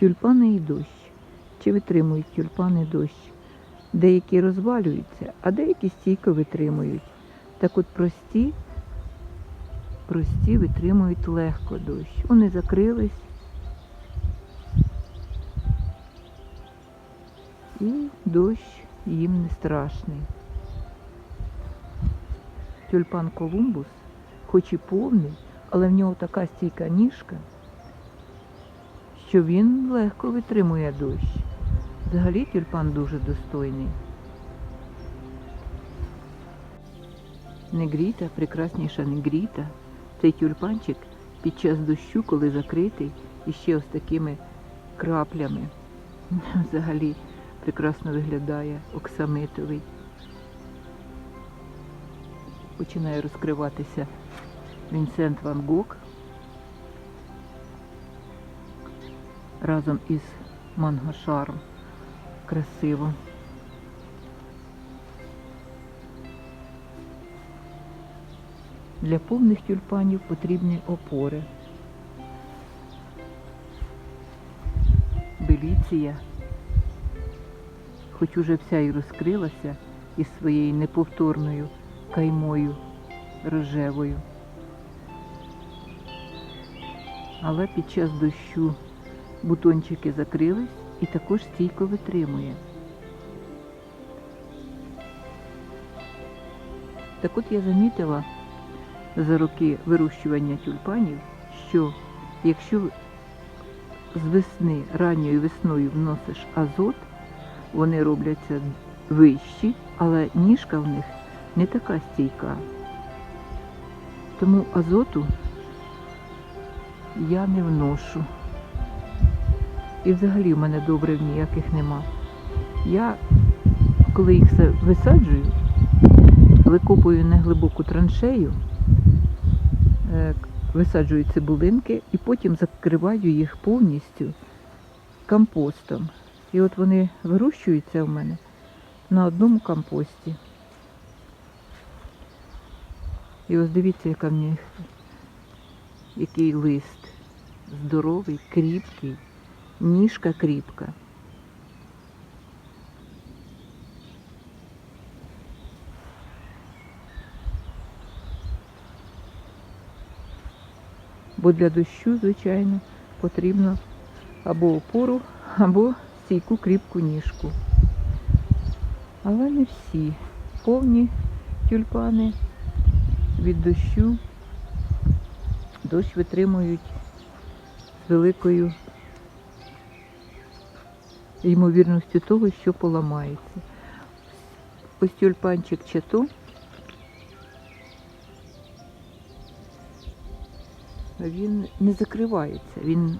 Тюльпани і дощ. Чи витримують тюльпани дощ? Деякі розвалюються, а деякі стійко витримують. Так от прості, прості витримують легко дощ. Вони закрились. І дощ їм не страшний. Тюльпан Колумбус, хоч і повний, але в нього така стійка ніжка, що він легко витримує дощ. Взагалі тюльпан дуже достойний. Негріта, прекрасніша негріта. Цей тюльпанчик під час дощу, коли закритий, і ще ось такими краплями. Взагалі прекрасно виглядає оксамитовий. Починає розкриватися Вінсент Ван Гог разом із Мангашаром. Красиво. Для повних тюльпанів потрібні опори. Беліція, хоч уже вся і розкрилася із своєю неповторною каймою рожевою. Але під час дощу бутончики закрились і також стійко витримує. Так от я замітила за роки вирощування тюльпанів, що якщо з весни, ранньою весною вносиш азот, вони робляться вищі, але ніжка в них не така стійка. Тому азоту я не вношу. І взагалі в мене добрив ніяких нема. Я, коли їх висаджую, викопую неглибоку траншею, е, висаджую цибулинки і потім закриваю їх повністю компостом. І от вони вирощуються в мене на одному компості. І ось дивіться, яка в них, який лист. Здоровий, кріпкий, ніжка кріпка. Бо для дощу, звичайно, потрібно або опору, або стійку кріпку ніжку. Але не всі повні тюльпани від дощу дощ витримують з великою ймовірністю того, що поламається. Ось тюльпанчик чато. Він не закривається. Він,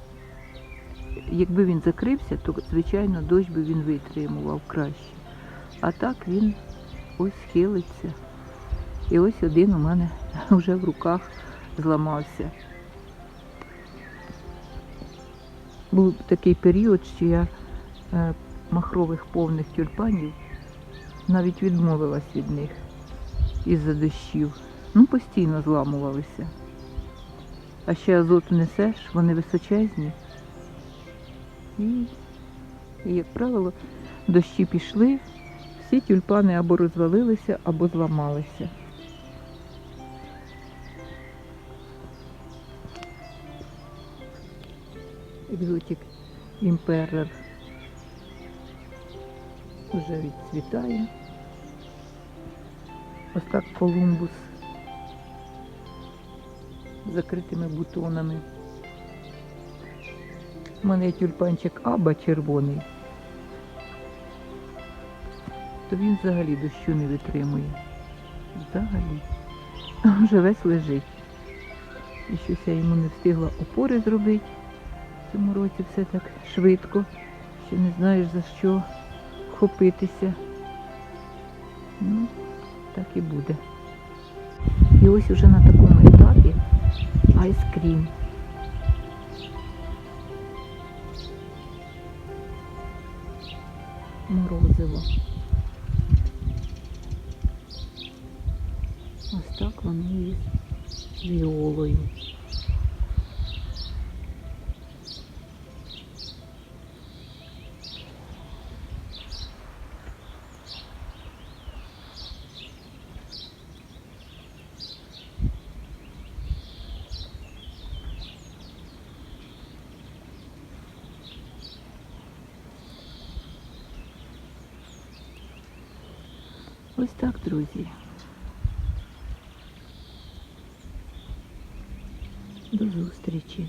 якби він закрився, то звичайно дощ би він витримував краще. А так він ось хилиться. І ось один у мене вже в руках зламався. Був такий період, що я махрових повних тюльпанів навіть відмовилась від них із-за дощів. Ну, постійно зламувалися. А ще азот несеш, вони височезні. І, і, як правило, дощі пішли, всі тюльпани або розвалилися, або зламалися. Екзотик імперер вже відцвітає. Ось так колумбус з закритими бутонами. У мене є тюльпанчик Аба червоний, то він взагалі дощу не витримує. Взагалі. Вже весь лежить. І щось я йому не встигла опори зробити. В цьому році все так швидко, що не знаєш за що хопитися. Ну, так і буде. І ось уже на такому етапі айскрім. Морозиво. Ось так вони із віолою. Ось так, друзі. До зустрічі.